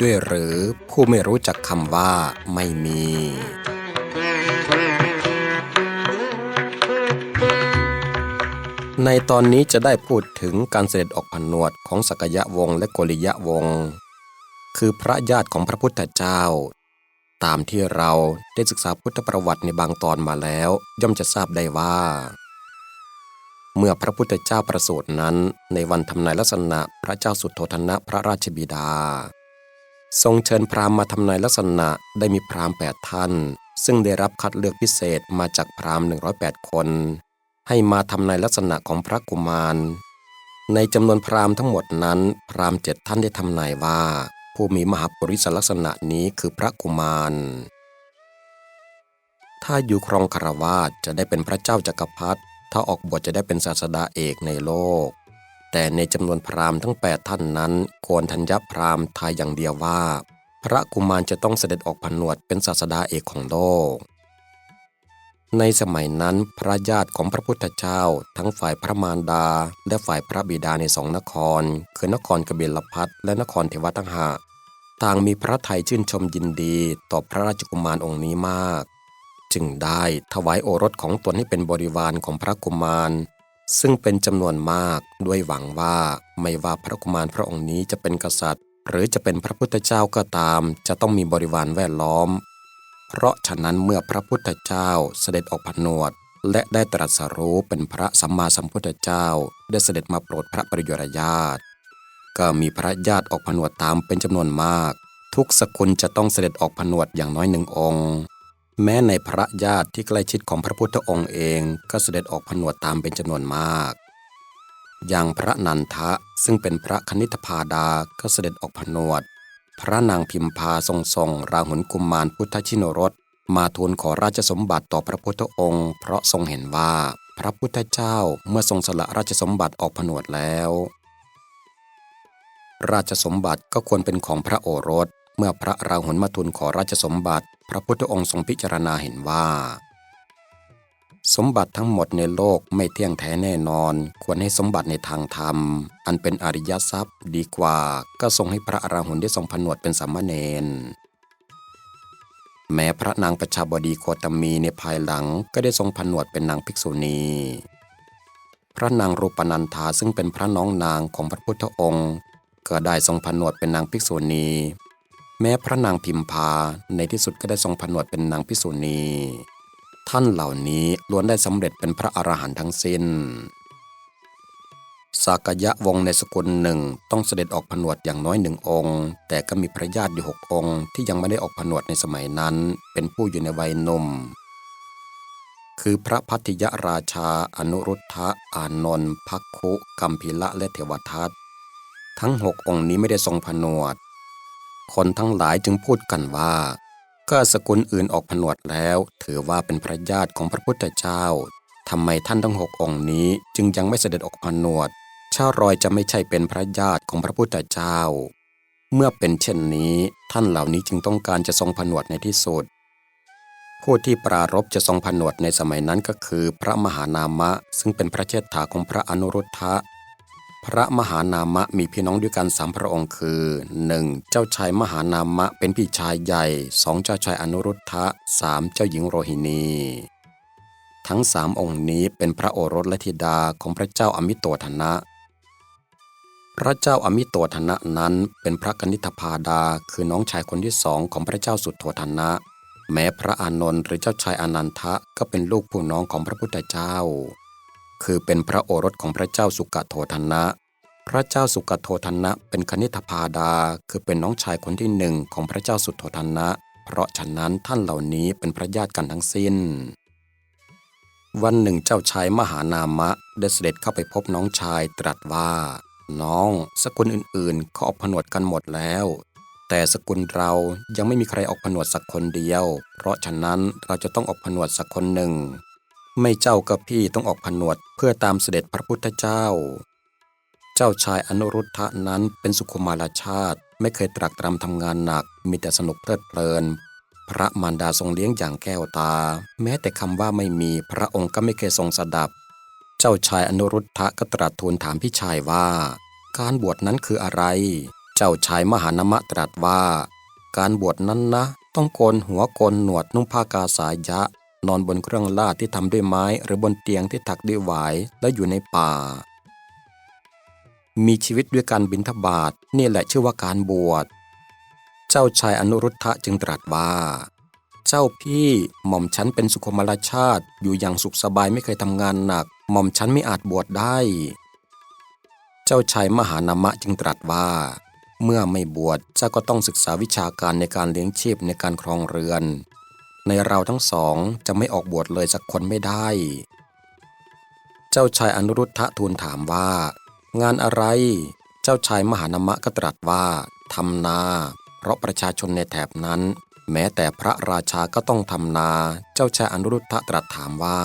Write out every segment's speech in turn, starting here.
ด้วยหรือผู้ไม่รู้จักคำว่าไม่มีในตอนนี้จะได้พูดถึงการเสด็จออกผนวดของสกยะวงศ์และโกริยะวงศ์คือพระญาติของพระพุทธเจ้า ตามที่เราได้ศึกษาพุทธประวัติในบางตอนมาแล้ว ย่อมจะทราบได้ว่า เมื่อพระพุทธเจ้าประสูตินั้นในวันทำนายลักษณะพระเจ้าสุโธธนะพระราชบิดา ทรงเชิญพราหมณ์มาทำนายลักษณะได้มีพราหมณ์แปดท่าน ซึ่งได้รับคัดเลือกพิเศษมาจากพราหมณ์108 คน ให้มาทำนายลักษณะของพระกุมาร ในจำนวนพราหมณ์ทั้งหมดนั้น พราหมณ์เจ็ดท่านได้ทำนายว่า ผู้มีมหาปริศลักษณะนี้คือพระกุมาร ถ้าอยู่ครองคารวาสจะได้เป็นพระเจ้าจักรพรรดิถ้าออกบวชจะได้เป็นศาสดาเอกในโลก แต่ในจำนวนพราหมณ์ทั้ง 8 ท่านนั้นโกนธัญญพราหมณ์ทายอย่างเดียวว่า พระกุมารจะต้องเสด็จออกผนวดเป็นศาสดาเอกของโลก ในสมัยนั้นพระญาติของพระพุทธเจ้า ทั้งฝ่ายพระมารดา และฝ่ายพระบิดาในสองนคร คือนครกบิลพัทและนครเทวทังหะต่างมีพระไทยชื่นชมยินดีต่อพระราชกุมารองค์นี้มาก จึงได้ถวายโอรสของตนให้เป็นบริวารของพระกุมาร ซึ่งเป็นจำนวนมากด้วยหวังว่าไม่ว่าพระกุมารพระองค์นี้จะเป็นกษัตริย์ หรือจะเป็นพระพุทธเจ้าก็ตาม จะต้องมีบริวารแวดล้อม เพราะฉะนั้นเมื่อพระพุทธเจ้าเสด็จออกผนวด และได้ตรัสรู้เป็นพระสัมมาสัมพุทธเจ้า ได้เสด็จมาโปรดพระปริยรญาติก็มีพระญาติออกผนวดตามเป็นจำนวนมาก ทุกสกุลจะต้องเสด็จออกผนวดอย่างน้อยหนึ่งองค์ แม้ในพระญาติที่ใกล้ชิดของพระพุทธองค์เองก็เสด็จออกผนวดตามเป็นจำนวนมาก อย่างพระนันทะซึ่งเป็นพระคณิธพาดาก็เสด็จออกผนวด พระนางพิมพาทรงส่งราหุลกุมมารพุทธชินรสมาทูลขอราชสมบัติต่อพระพุทธองค์ เพราะทรงเห็นว่าพระพุทธเจ้าเมื่อทรงสละราชสมบัติออกผนวดแล้ว ราชสมบัติก็ควรเป็นของพระโอรส เมื่อพระราหุลมาทูลขอราชสมบัติ พระพุทธองค์ทรงพิจารณาเห็นว่า สมบัติทั้งหมดในโลกไม่เที่ยงแท้แน่นอน ควรให้สมบัติในทางธรรม อันเป็นอริยทรัพย์ดีกว่า ก็ทรงให้พระราหุลได้ทรงผนวดเป็นสามเณรแม้พระนางประชาบดีโคตมีในภายหลังก็ได้ทรงผนวดเป็นนางภิกษุณี พระนางรูปนันธาซึ่งเป็นพระน้องนางของพระพุทธองค์ ก็ได้ทรงผนวดเป็นนางภิกษุณี แม้พระนางพิมพาในที่สุดก็ได้ทรงผนวดเป็นนางภิกษุณี ท่านเหล่านี้ล้วนได้สำเร็จเป็นพระอรหันต์ทั้งสิ้น สากยะวงในสกุลหนึ่งต้องเสด็จออกผนวดอย่างน้อยหนึ่งองค์ แต่ก็มีพระญาติอยู่หกองค์ ที่ยังไม่ได้ออกผนวดในสมัยนั้น เป็นผู้อยู่ในวัยหนุ่ม คือพระพัทยราชาอนุรุทธะอานนท์พักคุกัมพิละและเทวทัตทั้งหกองค์นี้ไม่ได้ทรงผนวด คนทั้งหลายจึงพูดกันว่าก็สกุลอื่นออกผนวดแล้ว ถือว่าเป็นพระญาติของพระพุทธเจ้าทำไมท่านทั้งหกองค์นี้จึงยังไม่เสด็จออกผนวดชารอยจะไม่ใช่เป็นพระญาติของพระพุทธเจ้า เมื่อเป็นเช่นนี้ท่านเหล่านี้จึงต้องการจะทรงผนวดในที่สุด ผู้ที่ปรารบจะทรงผนวดในสมัยนั้นก็คือ พระมหานามะ ซึ่งเป็นพระเชษฐาของพระอนุรุทธะ พระมหานามะมีพี่น้องด้วยกันสามพระองค์คือ 1. เจ้าชายมหานามะเป็นพี่ชายใหญ่สองเจ้าชายอนุรุทธะสามเจ้าหญิงโรหินี ทั้งสามองค์นี้เป็นพระโอรสและธิดาของพระเจ้าอมิโตธนะ พระเจ้าอมิโตธนะนั้นเป็นพระกนิษฐพาดาคือน้องชายคนที่สองของพระเจ้าสุโธธนะ แม้พระอานนท์หรือเจ้าชายอนันทะก็เป็นลูกผู้น้องของพระพุทธเจ้า คือเป็นพระโอรสของพระเจ้าสุกโทธนะ พระเจ้าสุกโทธนะเป็นคณิษฐพาดา คือเป็นน้องชายคนที่หนึ่งของพระเจ้าสุโธธนะ เพราะฉะนั้นท่านเหล่านี้เป็นพระญาติกันทั้งสิ้น วันหนึ่งเจ้าชายมหานามะได้เสด็จเข้าไปพบน้องชายตรัสว่า น้องสกุลอื่นๆเขาออกผนวดกันหมดแล้วแต่สกุลเรายังไม่มีใครออกผนวดสักคนเดียว เพราะฉะนั้นเราจะต้องออกผนวดสักคนหนึ่ง ไม่เจ้ากับพี่ต้องออกผนวดเพื่อตามเสด็จพระพุทธเจ้า เจ้าชายอนุรุทธะนั้นเป็นสุขุมารชาติไม่เคยตรักตรำทำงานหนักมีแต่สนุกเพลิดเพลิน พระมารดาทรงเลี้ยงอย่างแก้วตา แม้แต่คำว่าไม่มีพระองค์ก็ไม่เคยทรงสดับ เจ้าชายอนุรุทธะก็ตรัสทูลถามพี่ชายว่า การบวชนั้นคืออะไร เจ้าชายมหานมะตรัสว่า การบวชนั้นนะ ต้องโกนหัวโกนหนวดนุ่งผ้ากาสายะ นอนบนเครื่องลาดที่ทำด้วยไม้หรือบนเตียงที่ถักด้วยหวายและอยู่ในป่า มีชีวิตด้วยการบินทบาทนี่แหละชื่อว่าการบวช เจ้าชายอนุรุทธะจึงตรัสว่า เจ้าพี่หม่อมฉันเป็นสุขมราชาติอยู่อย่างสุขสบายไม่เคยทำงานหนัก หม่อมฉันไม่อาจบวชได้ เจ้าชายมหานามะจึงตรัสว่า เมื่อไม่บวชเจ้าก็ต้องศึกษาวิชาการในการเลี้ยงชีพในการครองเรือน ในเราทั้งสองจะไม่ออกบวชเลยสักคนไม่ได้ เจ้าชายอนุรุทธะทูลถามว่า งานอะไร เจ้าชายมหานามะก็ตรัสว่าทำนา เพราะประชาชนในแถบนั้น แม้แต่พระราชาก็ต้องทำนา เจ้าชายอนุรุทธะตรัสถามว่า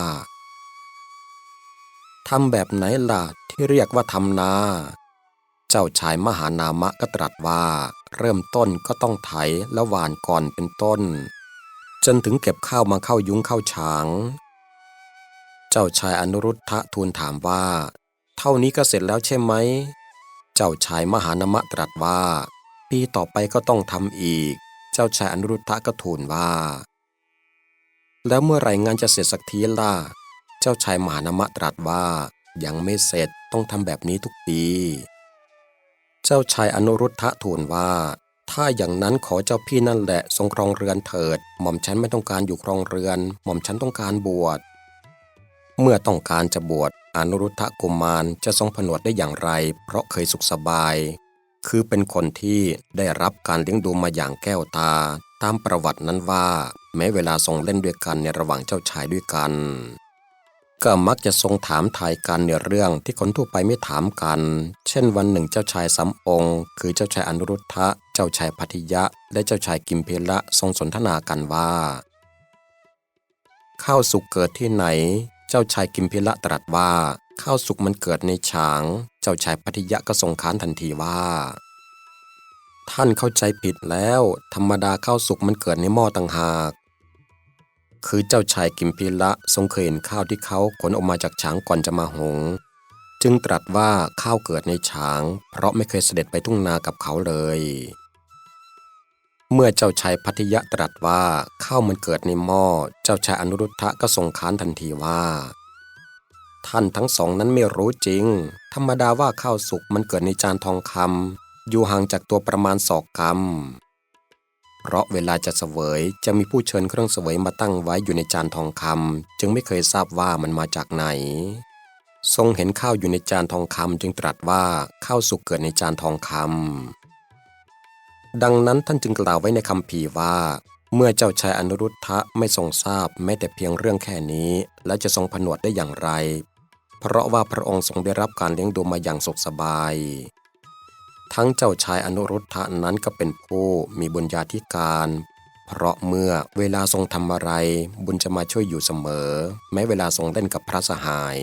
ทำแบบไหนล่ะที่เรียกว่าทำนา เจ้าชายมหานามะก็ตรัสว่า เริ่มต้นก็ต้องไถและหว่านก่อนเป็นต้น จนถึงเก็บข้าวมาเข้ายุ้งเข้าฉาง เจ้าชายอนุรุทธะทูลถามว่า เท่านี้ก็เสร็จแล้วใช่ไหม เจ้าชายมหานามะตรัสว่า ปีต่อไปก็ต้องทำอีก เจ้าชายอนุรุทธะก็ทูลว่า แล้วเมื่อไหร่งานจะเสร็จสักทีล่ะ เจ้าชายมหานามะตรัสว่า ยังไม่เสร็จต้องทำแบบนี้ทุกปี เจ้าชายอนุรุทธะทูลว่า ถ้าอย่างนั้นขอเจ้าพี่นั่นแหละทรงครองเรือนเถิด หม่อมฉันไม่ต้องการอยู่ครองเรือน หม่อมฉันต้องการบวช เมื่อต้องการจะบวชอนุรุทธกุมารจะทรงผนวดได้อย่างไร เพราะเคยสุขสบาย คือเป็นคนที่ได้รับการเลี้ยงดูมาอย่างแก้วตา ตามประวัตินั้นว่า แม้เวลาทรงเล่นด้วยกันในระหว่างเจ้าชายด้วยกัน ก็มักจะทรงถามทายกันในเรื่องที่คนทั่วไปไม่ถามกัน เช่นวันหนึ่งเจ้าชายสามองค์ คือเจ้าชายอนุรุทธะ เจ้าชายพัทยะ และเจ้าชายกิมเพละทรงสนทนากันว่า ข้าวสุกเกิดที่ไหน เจ้าชายกิมเพละตรัสว่า ข้าวสุกมันเกิดในฉาง เจ้าชายพัทยะก็ทรงค้านทันทีว่า ท่านเข้าใจผิดแล้ว ธรรมดาข้าวสุกมันเกิดในหม้อต่างหาก คือเจ้าชายกิมพิละทรงเคยเห็นข้าวที่เขาขนออกมาจากฉางก่อนจะมาหง จึงตรัสว่าข้าวเกิดในฉาง เพราะไม่เคยเสด็จไปทุ่งนากับเขาเลย เมื่อเจ้าชายพัทยะตรัสว่าข้าวมันเกิดในหม้อ เจ้าชายอนุรุทธะก็ทรงค้านทันทีว่า ท่านทั้งสองนั้นไม่รู้จริง ธรรมดาว่าข้าวสุกมันเกิดในจานทองคำอยู่ห่างจากตัวประมาณศอกกำ เพราะเวลาจะเสวยจะมีผู้เชิญเครื่องเสวยมาตั้งไว้อยู่ในจานทองคำจึงไม่เคยทราบว่ามันมาจากไหน ทรงเห็นข้าวอยู่ในจานทองคำจึงตรัสว่าข้าวสุกเกิดในจานทองคำดังนั้นท่านจึงกล่าวไว้ในคำพีว่า เมื่อเจ้าชายอนุรุทธะไม่ทรงทราบแม้แต่เพียงเรื่องแค่นี้ และจะทรงผนวดได้อย่างไร เพราะว่าพระองค์ทรงได้รับการเลี้ยงดูมาอย่างสุขสบาย ทั้งเจ้าชายอนุรุทธะนั้นก็เป็นผู้มีบุญญาธิการ เพราะเมื่อเวลาทรงทำอะไรบุญจะมาช่วยอยู่เสมอ แม้เวลาทรงเล่นกับพระสหาย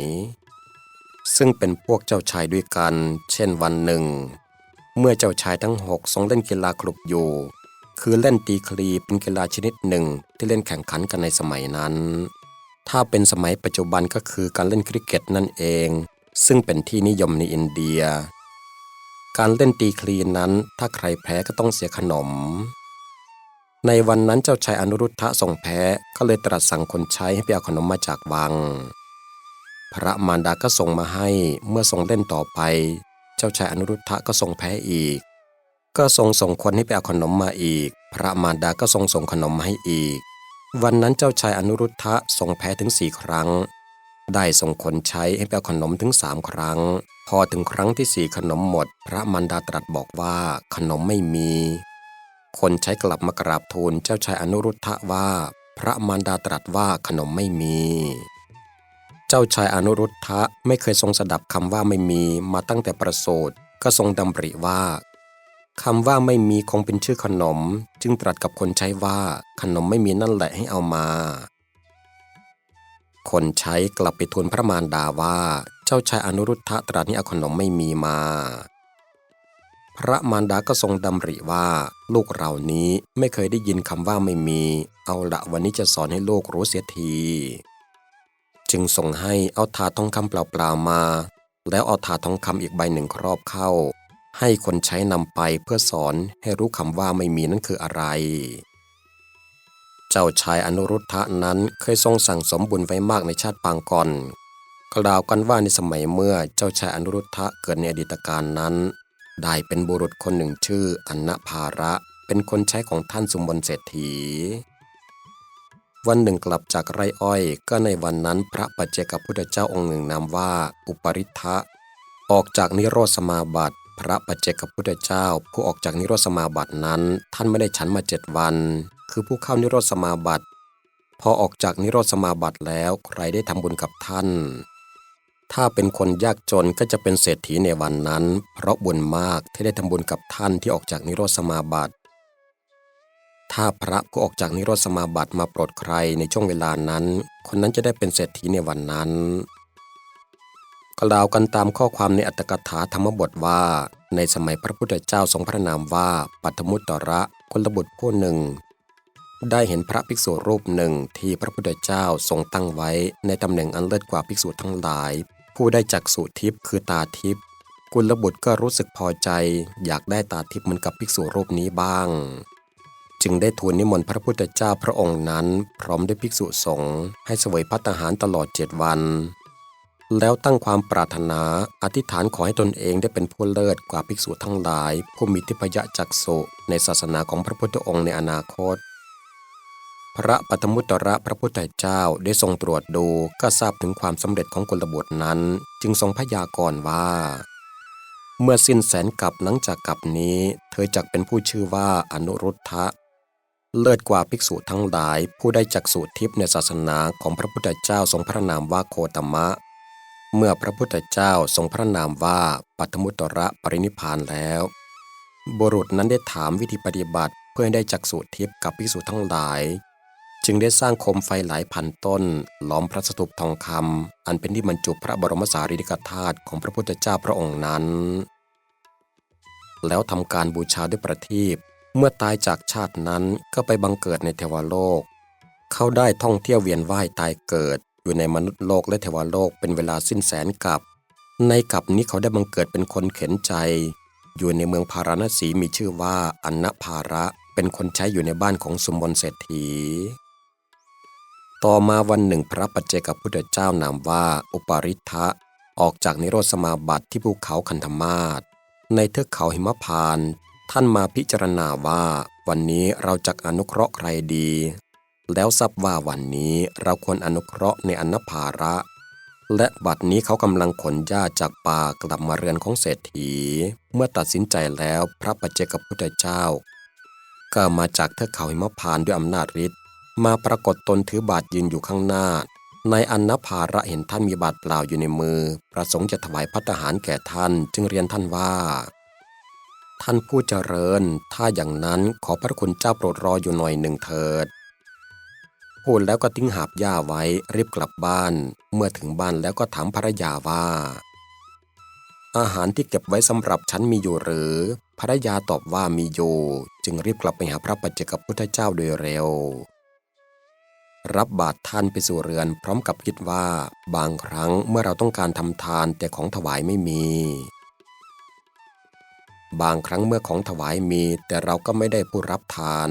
ซึ่งเป็นพวกเจ้าชายด้วยกัน เช่นวันหนึ่ง เมื่อเจ้าชายทั้งหกทรงเล่นกีฬาคลุบอยู่ คือเล่นตีคลีเป็นกีฬาชนิดหนึ่งที่เล่นแข่งขันกันในสมัยนั้น ถ้าเป็นสมัยปัจจุบันก็คือการเล่นคริกเก็ตนั่นเอง ซึ่งเป็นที่นิยมในอินเดีย การเล่นตีคลีนนั้น ถ้าใครแพ้ก็ต้องเสียขนม ในวันนั้นเจ้าชายอนุรุทธะทรงแพ้ก็เลยตรัสสั่งคนใช้ให้ไปเอาขนมมาจากวัง พระมารดาก็ส่งมาให้เมื่อทรงเล่นต่อไป เจ้าชายอนุรุทธะก็ทรงแพ้อีก ก็ทรงส่งคนให้ไปเอาขนมมาอีก พระมารดาก็ทรงส่งขนมมาให้อีก วันนั้นเจ้าชายอนุรุทธะทรงแพ้ถึงสี่ครั้ง ได้ส่งคนใช้ให้ไปเอาขนมถึงสามครั้ง พอถึงครั้งที่สี่ขนมหมด พระมารดาตรัสบอกว่าขนมไม่มี คนใช้กลับมากราบทูลเจ้าชายอนุรุทธะว่า พระมารดาตรัสว่าขนมไม่มี เจ้าชายอนุรุทธะไม่เคยทรงสดับคำว่าไม่มีมาตั้งแต่ประสูติก็ทรงดำริว่าคำว่าไม่มีคงเป็นชื่อขนม จึงตรัสกับคนใช้ว่าขนมไม่มีนั่นแหละให้เอามา คนใช้กลับไปทูลพระมารดาว่า เจ้าชายอนุรุทธะตรัสนี้อขนมไม่มีมา พระมารดาก็ทรงดำริว่า ลูกเรานี้ไม่เคยได้ยินคำว่าไม่มี เอาละวันนี้จะสอนให้ลูกรู้เสียที จึงส่งให้เอาถาทองคำเปล่าๆมา แล้วเอาถาทองคำอีกใบหนึ่งครอบเข้า ให้คนใช้นำไปเพื่อสอนให้รู้คำว่าไม่มีนั้นคืออะไร เจ้าชายอนุรุทธะนั้นเคยทรงสั่งสมบุญไว้มากในชาติปางก่อนกล่าวกันว่าในสมัยเมื่อเจ้าชายอนุรุทธะเกิดในอดีตการนั้น ได้เป็นบุรุษคนหนึ่งชื่ออันนภาระ เป็นคนใช้ของท่านสุมนเศรษฐี วันหนึ่งกลับจากไร่อ้อย ก็ในวันนั้นพระปัจเจกพุทธเจ้าองค์หนึ่งนามว่าอุปริทธะออกจากนิโรธสมาบัติ พระปัจเจกพุทธเจ้า ผู้ออกจากนิโรธสมาบัตินั้น ท่านไม่ได้ฉันมาเจ็ดวัน คือผู้เข้านิโรธสมาบัติ พอออกจากนิโรธสมาบัติแล้วใครได้ทำบุญกับท่าน ถ้าเป็นคนยากจนก็จะเป็นเศรษฐีในวันนั้น เพราะบุญมากที่ได้ทำบุญกับท่านที่ออกจากนิโรธสมาบัติ ถ้าพระผู้ออกจากนิโรธสมาบัติมาโปรดใครในช่วงเวลานั้น คนนั้นจะได้เป็นเศรษฐีในวันนั้นกล่าวกันตามข้อความในอัตถกถาธรรมบทว่า ในสมัยพระพุทธเจ้าทรงพระนามว่าปัทมุตตระกุลบุตรผู้หนึ่ง ได้เห็นพระภิกษุรูปหนึ่งที่พระพุทธเจ้าทรงตั้งไว้ ในตำแหน่งอันเลิศกว่าภิกษุทั้งหลาย ผู้ได้จักษุทิพย์คือตาทิพย์กุลบุตรก็รู้สึกพอใจ อยากได้ตาทิพย์เหมือนกับภิกษุรูปนี้บ้าง จึงได้ทูลนิมนต์พระพุทธเจ้าพระองค์นั้น พร้อมด้วยภิกษุสงฆ์ให้เสวยพัตหารตลอดเจ็ดวัน แล้วตั้งความปรารถนาอธิษฐานขอให้ตนเองได้เป็นผู้เลิศกว่าภิกษุทั้งหลาย ผู้มีทิพยจักษุในศาสนาของพระพุทธองค์ในอนาคต พระปัตมุตตระพระพุทธเจ้าได้ทรงตรวจดูก็ทราบถึงความสำเร็จของกุลบุตรนั้น จึงทรงพยากรณ์ว่า เมื่อสิ้นแสนกับหลังจากกับนี้ เธอจักเป็นผู้ชื่อว่าอนุรุทธะ เลิศกว่าภิกษุทั้งหลาย ผู้ได้จักษุทิพย์ในศาสนาของพระพุทธเจ้าทรงพระนามว่าโคตมะ เมื่อพระพุทธเจ้าทรงพระนามว่าปัทมุตตระปรินิพานแล้ว บุรุษนั้นได้ถามวิธีปฏิบัติเพื่อให้ได้จักษุทิพย์กับภิกษุทั้งหลาย จึงได้สร้างโคมไฟหลายพันต้น ล้อมพระสถูปทองคำอันเป็นที่บรรจุพระบรมสารีริกธาตุของพระพุทธเจ้าพระองค์นั้น แล้วทำการบูชาด้วยประทีปเมื่อตายจากชาตินั้นก็ไปบังเกิดในเทวโลก เขาได้ท่องเที่ยวเวียนว่ายตายเกิด อยู่ในมนุษย์โลกและเทวโลกเป็นเวลาสิ้นแสนกับในกับนี้เขาได้บังเกิดเป็นคนเข็นใจ อยู่ในเมืองพาราณสีมีชื่อว่า อันนภาระ เป็นคนใช้อยู่ในบ้านของสุมนเศรษฐี ต่อมาวันหนึ่งพระปัจเจกพุทธเจ้านามว่าอุปาริทะออกจากนิโรธสมาบัติที่ภูเขาคันธมาศในเทือกเขาหิมพาน ท่านมาพิจารณาว่า วันนี้เราจะอนุเคราะห์ใครดี แล้วทราบว่าวันนี้เราควรอนุเคราะห์ในอนภาระ และบัดนี้เขากำลังขนหญ้าจากป่ากลับมาเรือนของเศรษฐี เมื่อตัดสินใจแล้วพระปัจเจกพุทธเจ้า ก็มาจากเทือกเขาหิมพานด้วยอำนาจฤทธิ มาปรากฏตนถือบาทยืนอยู่ข้างหน้าในอันนภาระเห็นท่านมีบาทเปล่าอยู่ในมือ ประสงค์จะถวายพัตตาหารแก่ท่านจึงเรียนท่านว่า ท่านผู้เจริญ ถ้าอย่างนั้นขอพระคุณเจ้าโปรดรออยู่หน่อยหนึ่งเถิด พูดแล้วก็ทิ้งหาบหญ้าไว้รีบกลับบ้าน เมื่อถึงบ้านแล้วก็ถามภรรยาว่า อาหารที่เก็บไว้สำหรับฉันมีอยู่หรือภรรยาตอบว่ามีอยู่ จึงรีบกลับไปหาพระปัจเจกพุทธเจ้าโดยเร็ว รับบาตรท่านไปสู่เรือน พร้อมกับคิดว่า บางครั้งเมื่อเราต้องการทำทานแต่ของถวายไม่มี บางครั้งเมื่อของถวายมี แต่เราก็ไม่ได้ผู้รับทาน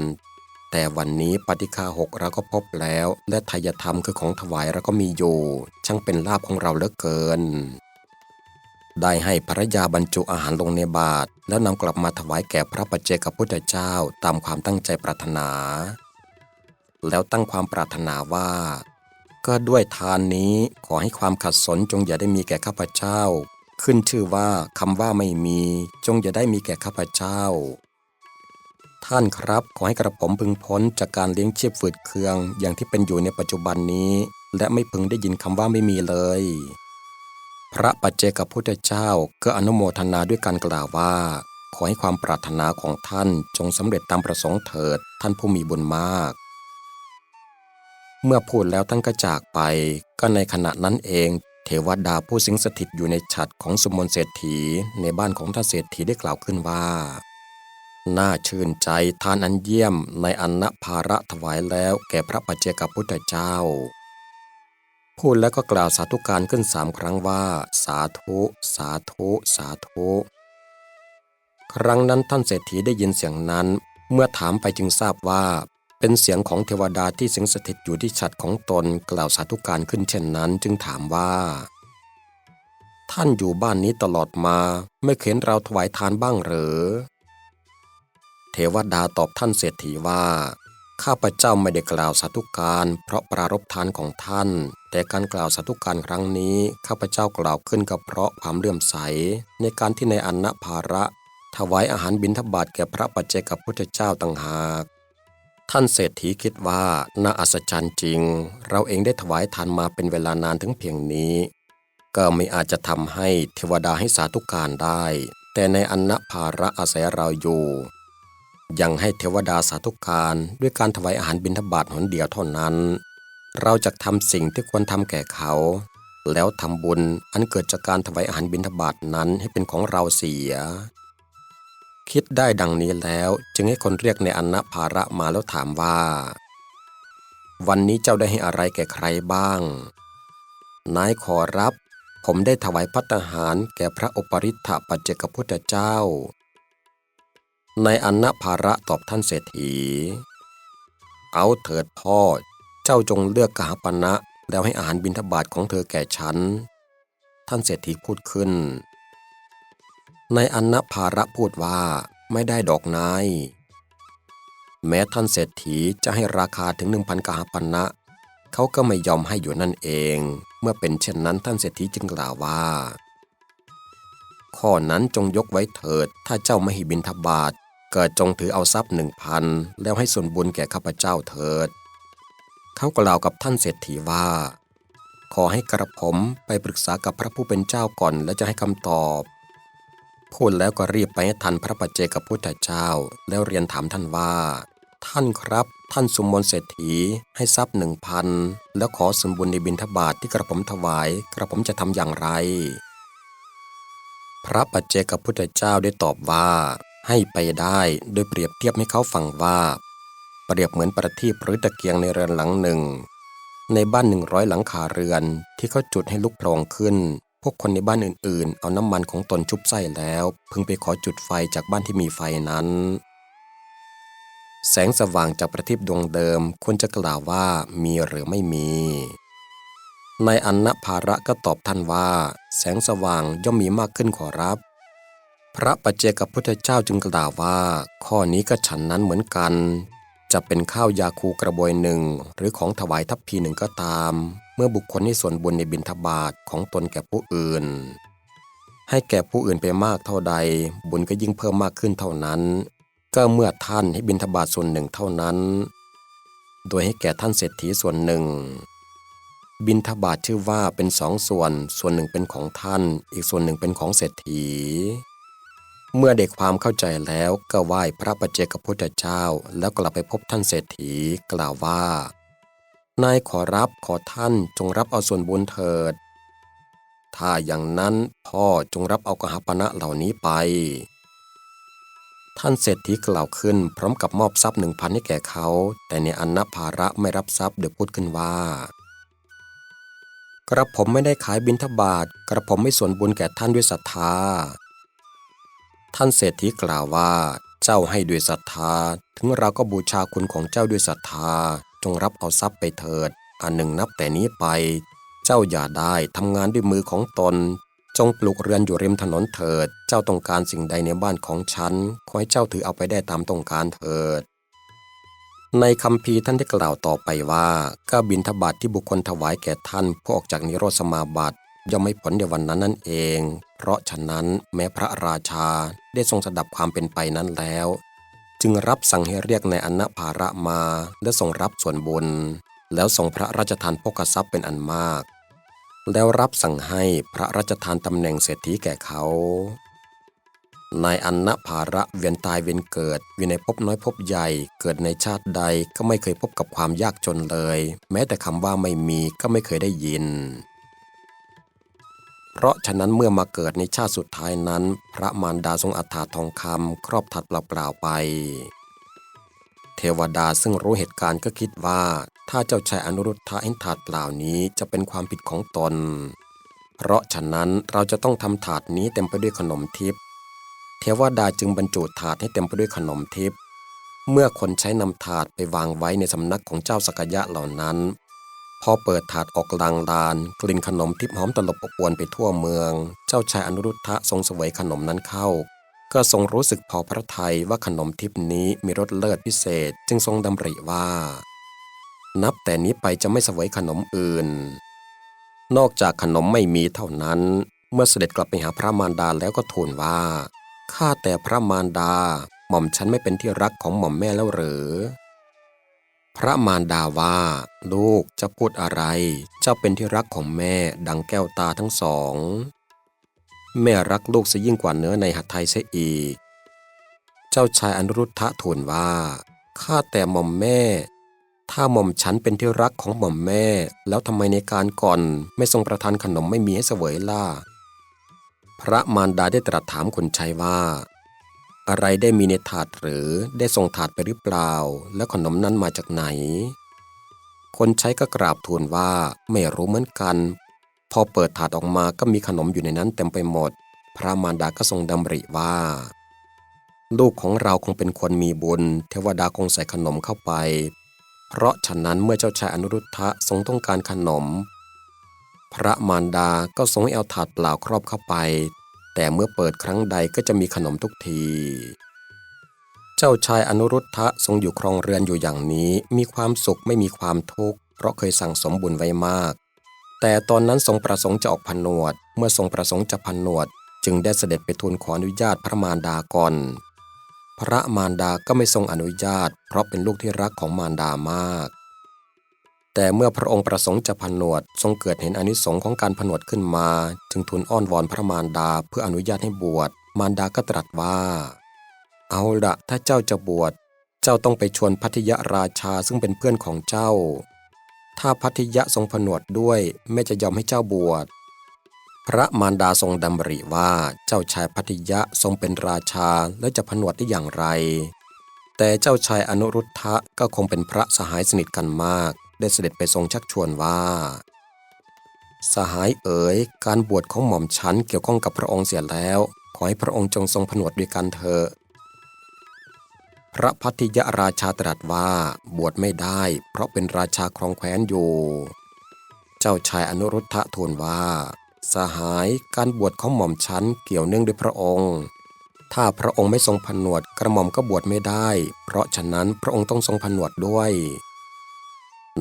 แต่วันนี้ปฏิฆาหกเราก็พบแล้ว และทายธรรมคือของถวายเราก็มีอยู่ ช่างเป็นลาภของเราเหลือเกิน ได้ให้ภรรยาบรรจุอาหารลงในบาตรแล้วนำกลับมาถวายแก่พระปัจเจกพุทธเจ้าตามความตั้งใจปรารถนา แล้วตั้งความปรารถนาว่า ก็ด้วยทานนี้ขอให้ความขัดสนจงอย่าได้มีแก่ข้าพเจ้า ขึ้นชื่อว่าคำว่าไม่มี จงอย่าได้มีแก่ข้าพเจ้า ท่านครับขอให้กระผมพึงพ้นจากการเลี้ยงชีพฝืดเคือง อย่างที่เป็นอยู่ในปัจจุบันนี้ และไม่พึงได้ยินคำว่าไม่มีเลย พระปัจเจกพุทธเจ้าก็อนุโมทนาด้วยการกล่าวว่าขอให้ความปรารถนาของท่านจงสำเร็จตามประสงค์เถิดท่านผู้มีบุญมาก เมื่อพูดแล้วท่านก็จากไป ก็ในขณะนั้นเอง เทวดาผู้สิงสถิตอยู่ในฉัตรของสมนเศรษฐีในบ้านของท่านเศรษฐีได้กล่าวขึ้นว่า น่าชื่นใจทานอันเยี่ยมในอันนภาระถวายแล้วแก่พระปัจเจกพุทธเจ้า พูดแล้วก็กล่าวสาธุการขึ้นสามครั้งว่า สาธุ สาธุ สาธุ ครั้งนั้นท่านเศรษฐีได้ยินเสียงนั้น เมื่อถามไปจึงทราบว่า เป็นเสียงของเทวดาที่สิงสถิตอยู่ที่ฉัดของตนกล่าวสาธุการขึ้นเช่นนั้นจึงถามว่า ท่านอยู่บ้านนี้ตลอดมาไม่เข็นเราถวายทานบ้างหรือเทวดาตอบท่านเศรษฐีว่า ข้าพเจ้าไม่ได้กล่าวสาธุการเพราะปรารบทานของท่าน แต่การกล่าวสาธุการครั้งนี้ ข้าพเจ้ากล่าวขึ้นก็เพราะความเลื่อมใส ในการที่ในอันนภาระ ถวายอาหารบิณฑบาตแก่พระปัจเจกพุทธเจ้าต่างหาก ท่านเศรษฐีคิดว่าน่าอัศจรรย์จริง เราเองได้ถวายทานมาเป็นเวลานานถึงเพียงนี้ ก็ไม่อาจจะทำให้เทวดาให้สาธุการได้ แต่ในอันนภาระอาศัยเราอยู่ ยังให้เทวดาสาธุการด้วยการถวายอาหารบิณฑบาตหนเดียวเท่านั้น เราจะทำสิ่งที่ควรทำแก่เขา แล้วทำบุญอันเกิดจากการถวายอาหารบิณฑบาตนั้นให้เป็นของเราเสีย คิดได้ดังนี้แล้ว จึงให้คนเรียกในอันนภาระมาแล้วถามว่า วันนี้เจ้าได้ให้อะไรแก่ใครบ้าง นายขอรับ ผมได้ถวายพัตหารแก่พระอปริทธปัจเจกพุทธเจ้า ในอันนภาระตอบท่านเศรษฐี เอาเถิดพ่อ เจ้าจงเลือกกหปณะแล้วให้อาหารบิณฑบาตของเธอแก่ฉัน ท่านเศรษฐีพูดขึ้น ในอันนภาระพูดว่าไม่ได้ดอกนายแม้ท่านเศรษฐีจะให้ราคาถึงหนึ่งพันกหปณะเขาก็ไม่ยอมให้อยู่นั่นเอง เมื่อเป็นเช่นนั้นท่านเศรษฐีจึงกล่าวว่า ข้อนั้นจงยกไว้เถิด ถ้าเจ้าไม่ห้บิณฑบาตเกิดจงถือเอาทรัพย์หนึ่งพันแล้วให้ส่วนบุญแก่ข้าพเจ้าเถิด เขากล่าวกับท่านเศรษฐีว่า ขอให้กระผมไปปรึกษากับพระผู้เป็นเจ้าก่อนแล้วจะให้คำตอบ พูดแล้วก็รีบไปให้ทันพระปัจเจกพุทธเจ้า แล้วเรียนถามท่านว่า ท่านครับ ท่านสุมมนเศรษฐีให้ทรัพย์หนึ่งพันแล้วขอส่วนบุญในบิณฑบาตทที่กระผมถวาย กระผมจะทำอย่างไร พระปัจเจกพุทธเจ้าได้ตอบว่า ให้ไปได้โดยเปรียบเทียบให้เขาฟังว่า เปรียบเหมือนประทีปหรือตะเกียงในเรือนหลังหนึ่งในบ้านหนึ่งร้อยหลังคาเรือนที่เขาจุดให้ลุกโพลองขึ้น พวกคนในบ้านอื่นๆ เอาน้ำมันของตนชุบไส้แล้ว พึงไปขอจุดไฟจากบ้านที่มีไฟนั้น แสงสว่างจากประทีปดวงเดิมควรจะกล่าวว่ามีหรือไม่มีในอันนภาระก็ตอบท่านว่า แสงสว่างย่อมมีมากขึ้นขอรับ พระปัจเจกพุทธเจ้าจึงกล่าวว่า ข้อนี้ก็ฉันนั้นเหมือนกัน จะเป็นข้าวยาคูกระบวยหนึ่งหรือของถวายทัพพีหนึ่งก็ตาม เมื่อบุคคลให้ส่วนบุญในบิณฑบาตของตนแก่ผู้อื่น ให้แก่ผู้อื่นไปมากเท่าใด บุญก็ยิ่งเพิ่มมากขึ้นเท่านั้น ก็เมื่อท่านให้บิณฑบาตส่วนหนึ่งเท่านั้น โดยให้แก่ท่านเศรษฐีส่วนหนึ่ง บิณฑบาตชื่อว่าเป็นสองส่วน ส่วนหนึ่งเป็นของท่าน อีกส่วนหนึ่งเป็นของเศรษฐีเมื่อเด็กความเข้าใจแล้วก็ไหว้พระปัจเจกพุทธเจ้า แล้วกลับไปพบท่านเศรษฐีกล่าวว่า นายขอรับขอท่านจงรับเอาส่วนบุญเถิด ถ้าอย่างนั้นพ่อจงรับเอากหปณะเหล่านี้ไป ท่านเศรษฐีกล่าวขึ้นพร้อมกับมอบทรัพย์หนึ่งพันให้แก่เขา แต่ในอันนภาระไม่รับทรัพย์โดยพูดขึ้นว่ากระผมไม่ได้ขายบิณฑบาตกระผมไม่ส่วนบุญแก่ท่านด้วยศรัทธา ท่านเศรษฐีกล่าวว่า เจ้าให้ด้วยศรัทธา ถึงเราก็บูชาคุณของเจ้าด้วยศรัทธา จงรับเอาทรัพย์ไปเถิด อันหนึ่งนับแต่นี้ไป เจ้าอย่าได้ทำงานด้วยมือของตน จงปลูกเรือนอยู่ริมถนนเถิด เจ้าต้องการสิ่งใดในบ้านของฉัน ขอให้เจ้าถือเอาไปได้ตามต้องการเถิด ในคำพีท่านได้กล่าวต่อไปว่าก็บินทบาทที่บุคคลถวายแก่ท่านผู้ออกจากนิโรธสมาบัติย่อมไม่ผลในวันนั้นนั่นเอง เพราะฉะนั้นแม้พระราชาได้ทรงสดับความเป็นไปนั้นแล้ว จึงรับสั่งให้เรียกในอนนภาระมาและทรงรับส่วนบุญแล้วทรงพระราชทานพกทรัพย์เป็นอันมาก แล้วรับสั่งให้พระราชทานตำแหน่งเศรษฐีแก่เขานายอันนภาระเวียนตายเวียนเกิดอยู่ในภพน้อยภพใหญ่เกิดในชาติใดก็ไม่เคยพบกับความยากจนเลย แม้แต่คำว่าไม่มีก็ไม่เคยได้ยิน เพราะฉะนั้นเมื่อมาเกิดในชาติสุดท้ายนั้น พระมารดาทรงอัฐาทองคำครอบถัดเปล่าๆไป เทวดาซึ่งรู้เหตุการณ์ก็คิดว่า ถ้าเจ้าชายอนุรุทธะเห็นถาดเปล่านี้จะเป็นความผิดของตน เพราะฉะนั้นเราจะต้องทำถาดนี้เต็มไปด้วยขนมทิพย์เทวดาจึงบรรจุถาดให้เต็มไปด้วยขนมทิพย์เมื่อคนใช้นำถาดไปวางไว้ในสำนักของเจ้าสกยะเหล่านั้น พอเปิดถาดออกลางลาน กลิ่นขนมทิพหอมตลบอบอวนไปทั่วเมือง เจ้าชายอนุรุทธะทรงเสวยขนมนั้นเข้า ก็ทรงรู้สึกพอพระทัยว่าขนมทิพนี้มีรสเลิศพิเศษ จึงทรงดำริว่า นับแต่นี้ไปจะไม่เสวยขนมอื่น นอกจากขนมไม่มีเท่านั้น เมื่อเสด็จกลับไปหาพระมารดาแล้วก็ทูลว่าข้าแต่พระมารดา หม่อมฉันไม่เป็นที่รักของหม่อมแม่แล้วหรือ พระมารดาว่า ลูกจะพูดอะไร เจ้าเป็นที่รักของแม่ดังแก้วตาทั้งสอง แม่รักลูกซะยิ่งกว่าเนื้อในหัตไทยเสียอีก เจ้าชายอนุรุทธะทูลว่า ข้าแต่หม่อมแม่ ถ้าหม่อมฉันเป็นที่รักของหม่อมแม่ แล้วทำไมในการก่อนไม่ทรงประทานขนมไม่มีให้เสวยล่ะ พระมารดาได้ตรัสถามคนใช้ว่า อะไรได้มีในถาดหรือได้ส่งถาดไปหรือเปล่า แล้วขนมนั้นมาจากไหน คนใช้ก็กราบทูลว่าไม่รู้เหมือนกัน พอเปิดถาดออกมาก็มีขนมอยู่ในนั้นเต็มไปหมด พระมารดาก็ทรงดำริว่า ลูกของเราคงเป็นคนมีบุญ เทวดาคงใส่ขนมเข้าไป เพราะฉะนั้นเมื่อเจ้าชายอนุรุทธะทรงต้องการขนม พระมารดาก็ทรงให้เอาถาดเปล่าครอบเข้าไป แต่เมื่อเปิดครั้งใดก็จะมีขนมทุกที เจ้าชายอนุรุทธะทรงอยู่ครองเรือนอยู่อย่างนี้ มีความสุขไม่มีความทุกข์เพราะเคยสั่งสมบุญไว้มาก แต่ตอนนั้นทรงประสงค์จะออกผนวด เมื่อทรงประสงค์จะผนวด จึงได้เสด็จไปทูลขออนุญาตพระมารดาก่อนพระมารดาก็ไม่ทรงอนุญาต เพราะเป็นลูกที่รักของมารดามาก แต่เมื่อพระองค์ประสงค์จะผนวด ทรงเกิดเห็นอนิสงค์ของการผนวดขึ้นมา จึงทูลอ้อนวอนพระมารดาเพื่ออนุญาตให้บวช มารดาก็ตรัสว่า เอาละถ้าเจ้าจะบวช เจ้าต้องไปชวนพัทยราชาซึ่งเป็นเพื่อนของเจ้า ถ้าพัทยะทรงผนวดด้วยแม่จะยอมให้เจ้าบวช พระมารดาทรงดำริว่าเจ้าชายพัทยะทรงเป็นราชาและจะผนวดได้อย่างไร แต่เจ้าชายอนุรุทธะก็คงเป็นพระสหายสนิทกันมาก ได้เสด็จไปทรงชักชวนว่า สหายเอ๋ย การบวชของหม่อมฉันเกี่ยวข้องกับพระองค์เสียแล้ว ขอให้พระองค์จงทรงผนวดด้วยกันเถอะพระพัทยราชาตรัสว่าบวชไม่ได้ เพราะเป็นราชาครองแคว้นอยู่ เจ้าชายอนุรุทธะทูลว่า สหายการบวชของหม่อมฉันเกี่ยวเนื่องด้วยพระองค์ ถ้าพระองค์ไม่ทรงผนวดกระหม่อมก็บวชไม่ได้ เพราะฉะนั้นพระองค์ต้องทรงผนวดด้วย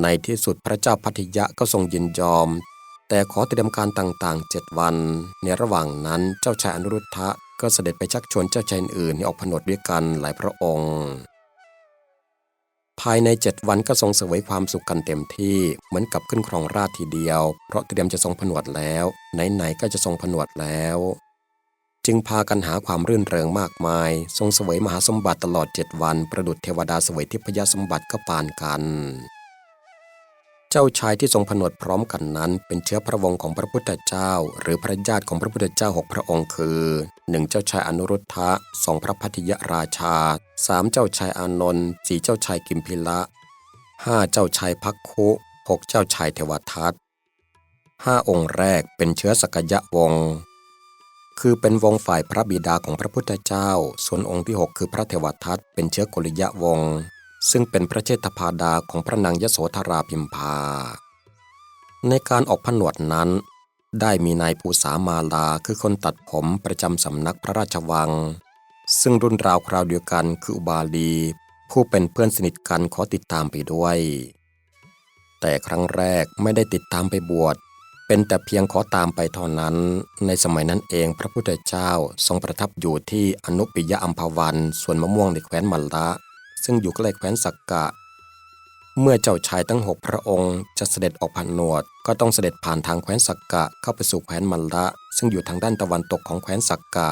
ในที่สุดพระเจ้าพัทยะก็ทรงยินยอม แต่ขอเตรียมการต่างๆเจ็ดวัน ในระหว่างนั้นเจ้าชายอนุรุทธะก็เสด็จไปชักชวนเจ้าชายอื่นให้ออกผนวดด้วยกันหลายพระองค์ ภายในเจ็ดวันก็ทรงเสวยความสุขกันเต็มที่เหมือนกับขึ้นครองราชทีเดียว เพราะเตรียมจะทรงผนวดแล้ว ไหนๆก็จะทรงผนวดแล้ว จึงพากันหาความรื่นเริงมากมาย ทรงเสวยมหาสมบัติตลอดเจ็ดวัน ประดุจเทวดาเสวยทิพยสมบัติก็ปานกัน เจ้าชายที่ทรงผนวดพร้อมกันนั้น เป็นเชื้อพระวงศ์ของพระพุทธเจ้า หรือพระญาติของพระพุทธเจ้าหกพระองค์คือหนึ่งเจ้าชายอนุรุทธะสองพระพัทยราชาสามเจ้าชายอานนท์สี่เจ้าชายกิมพิละห้าเจ้าชายพักคุหกเจ้าชายเทวทัตห้าองค์แรกเป็นเชื้อสกยะวงศ์คือเป็นวงฝ่ายพระบิดาของพระพุทธเจ้า ส่วนองค์ที่หกคือพระเทวทัตเป็นเชื้อกุลยะวงศ์ ซึ่งเป็นพระเชษฐพาดาของพระนางยโสธราพิมพา ในการออกผนวดนั้น ได้มีนายภูสามาลาคือคนตัดผมประจำสำนักพระราชวัง ซึ่งรุ่นราวคราวเดียวกันคืออุบาลี ผู้เป็นเพื่อนสนิทกันขอติดตามไปด้วย แต่ครั้งแรกไม่ได้ติดตามไปบวชเป็นแต่เพียงขอตามไปเท่านั้น ในสมัยนั้นเองพระพุทธเจ้าทรงประทับอยู่ที่อนุปิยะอัมพวัน ส่วนมะม่วงในแคว้นมัลละ ซึ่งอยู่ใกล้แคว้นสักกะ เมื่อเจ้าชายทั้งหกพระองค์จะเสด็จออกผ่านวด ก็ต้องเสด็จผ่านทางแคว้นสักกะเข้าไปสู่แคว้นมัลละ ซึ่งอยู่ทางด้านตะวันตกของแคว้นสักกะ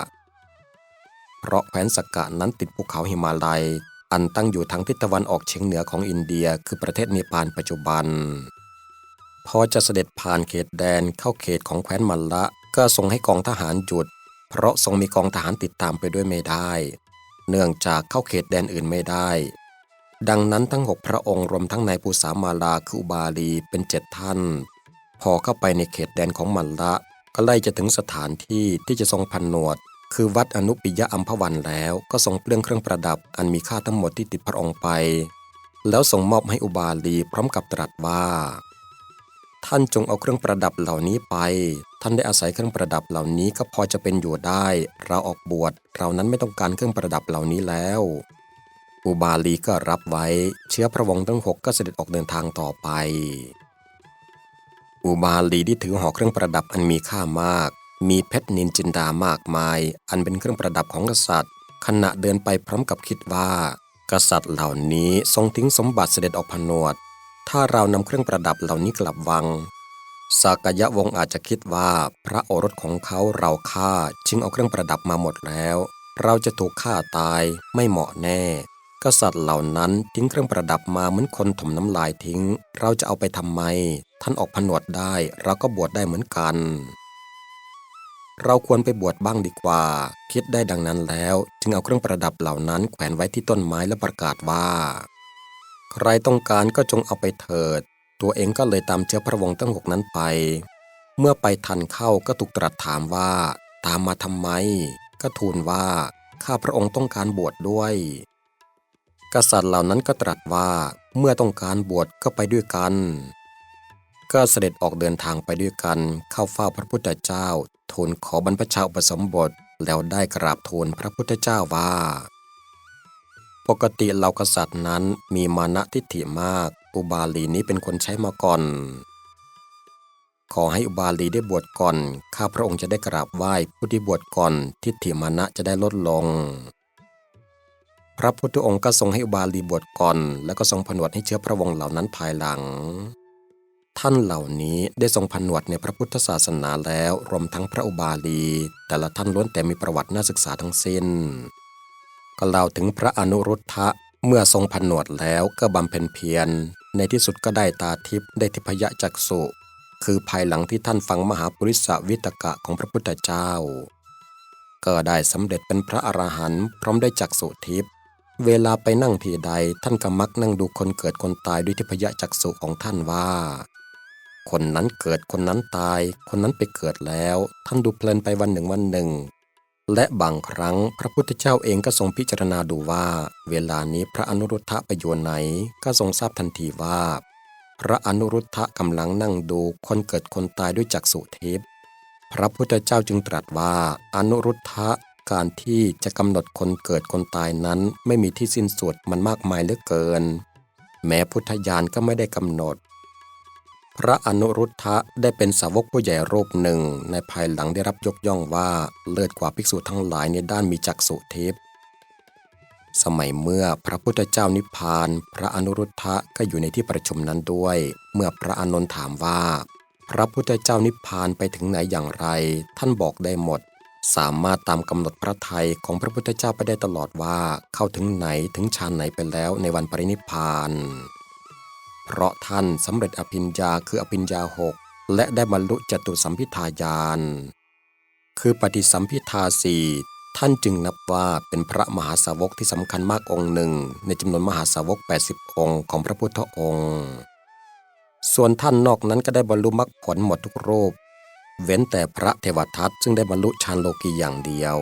เพราะแคว้นสักกะนั้นติดภูเขาหิมาลัย อันตั้งอยู่ทางทิศตะวันออกเฉียงเหนือของอินเดีย คือประเทศเนปาลปัจจุบัน พอจะเสด็จผ่านเขตแดนเข้าเขตของแคว้นมัลละ ก็ทรงให้กองทหารหยุด เพราะทรงมีกองทหารติดตามไปด้วยไม่ได้ เนื่องจากเข้าเขตแดนอื่นไม่ได้ ดังนั้นทั้งหกพระองค์รวมทั้งนายภูสามาลาคืออุบาลีเป็นเจ็ดท่าน พอเข้าไปในเขตแดนของมัลละก็ไล่จะถึงสถานที่ที่จะทรงพันหนวดคคือวัดอนุปิยะอัมพวันแล้วก็ทรงเปลื้องเครื่องประดับอันมีค่าทั้งหมดที่ติดพระองค์ไป แล้วส่งมอบให้อุบาลีพร้อมกับตรัสว่า ท่านจงเอาเครื่องประดับเหล่านี้ไป ท่านได้อาศัยเครื่องประดับเหล่านี้ก็พอจะเป็นอยู่ได้ เราออกบวชเรานั้นไม่ต้องการเครื่องประดับเหล่านี้แล้ว อุบาลีก็รับไว้ เชื้อพระวงศ์ทั้งหกก็เสด็จออกเดินทางต่อไป อุบาลีที่ถือห่อเครื่องประดับอันมีค่ามาก มีเพชรนินจินดามากมาย อันเป็นเครื่องประดับของกษัตริย์ ขณะเดินไปพร้อมกับคิดว่า กษัตริย์เหล่านี้ทรงทิ้งสมบัติเสด็จออกผนวด ถ้าเรานำเครื่องประดับเหล่านี้กลับวัง สากยะวงศ์อาจจะคิดว่าพระโอรสของเขาเราฆ่าจึงเอาเครื่องประดับมาหมดแล้ว เราจะถูกฆ่าตายไม่เหมาะแน่ กษัตริย์เหล่านั้นทิ้งเครื่องประดับมาเหมือนคนถมน้ำลายทิ้ง เราจะเอาไปทำไม ท่านออกผนวดได้เราก็บวชได้เหมือนกัน เราควรไปบวชบ้างดีกว่า คิดได้ดังนั้นแล้ว จึงเอาเครื่องประดับเหล่านั้นแขวนไว้ที่ต้นไม้และประกาศว่า ใครต้องการก็จงเอาไปเถิด ตัวเองก็เลยตามเชื้อพระวงศ์ตั้งหกนั้นไป เมื่อไปทันเข้าก็ถูกตรัสถามว่า ตามมาทำไม ก็ทูลว่า ข้าพระองค์ต้องการบวชดด้วย กษัตริย์เหล่านั้นก็ตรัสว่า เมื่อต้องการบวชก็ไปด้วยกัน ก็เสด็จออกเดินทางไปด้วยกัน เข้าเฝ้าพระพุทธเจ้า ทูลขอบรรพชาอุปสมบท แล้วได้กราบทูลพระพุทธเจ้าว่า ปกติเหล่ากษัตริย์นั้นมีมานะทิฏฐิมาก อุบาลีนี้เป็นคนใช้มาก่อน ขอให้อุบาลีได้บวชก่อน ข้าพระองค์จะได้กราบไหว้ผู้ที่บวชก่อน ทิฏฐิมานะจะได้ลดลง พระพุทธองค์ก็ทรงให้อุบาลีบวชก่อน แล้วก็ทรงผนวดให้เชื้อพระวงศ์เหล่านั้นภายหลัง ท่านเหล่านี้ได้ทรงผนวดในพระพุทธศาสนาแล้วรวมทั้งพระอุบาลี แต่ละท่านล้วนแต่มีประวัติน่าศึกษาทั้งสิ้น ก็เล่าถึงพระอนุรุทธะเมื่อทรงผนวดแล้วก็บำเพ็ญเพียร ในที่สุดก็ได้ตาทิพย์ได้ทิพยจักษุคือภายหลังที่ท่านฟังมหาปุริสวิตกะของพระพุทธเจ้า ก็ได้สำเร็จเป็นพระอรหันต์พร้อมได้จักษุทิพย์เวลาไปนั่งที่ใดท่านก็มักนั่งดูคนเกิดคนตายด้วยทิพยจักษุของท่านว่า คนนั้นเกิดคนนั้นตาย คนนั้นไปเกิดแล้ว ท่านดูเพลินไปวันหนึ่งวันหนึ่ง และบางครั้งพระพุทธเจ้าเองก็ทรงพิจารณาดูว่า เวลานี้พระอนุรุทธะไปอยู่ไหนก็ทรงทราบทันทีว่า พระอนุรุทธะกำลังนั่งดูคนเกิดคนตายด้วยจักษุทิพย์พระพุทธเจ้าจึงตรัสว่า อนุรุทธะการที่จะกำหนดคนเกิดคนตายนั้น ไม่มีที่สิ้นสุดมันมากมายเหลือเกิน แม้พุทธญาณก็ไม่ได้กำหนด พระอนุรุทธะได้เป็นสาวกผู้ใหญ่รูปหนึ่ง ในภายหลังได้รับยกย่องว่าเลิศกว่าภิกษุทั้งหลายในด้านมีจักษุทิพย์สมัยเมื่อพระพุทธเจ้านิพพาน พระอนุรุทธะก็อยู่ในที่ประชุมนั้นด้วย เมื่อพระอานนท์ถามว่า พระพุทธเจ้านิพพานไปถึงไหนอย่างไร ท่านบอกได้หมด สามารถตามกำหนดพระทัยของพระพุทธเจ้าไปได้ตลอดว่าเข้าถึงไหนถึงฌานไหนไปแล้วในวันปรินิพพาน เพราะท่านสำเร็จอภิญญาคืออภิญญาหกและได้บรรลุจตุสัมพิทาญาณคือปฏิสัมพิทาสี่ท่านจึงนับว่าเป็นพระมหาสาวกที่สำคัญมากองค์หนึ่ง ในจำนวนมหาสาวก 80 องค์ของพระพุทธองค์ ส่วนท่านนอกนั้นก็ได้บรรลุมรรคผลหมดทุกรูป เว้นแต่พระเทวทัตซึ่งได้บรรลุฌานโลกีอย่างเดียว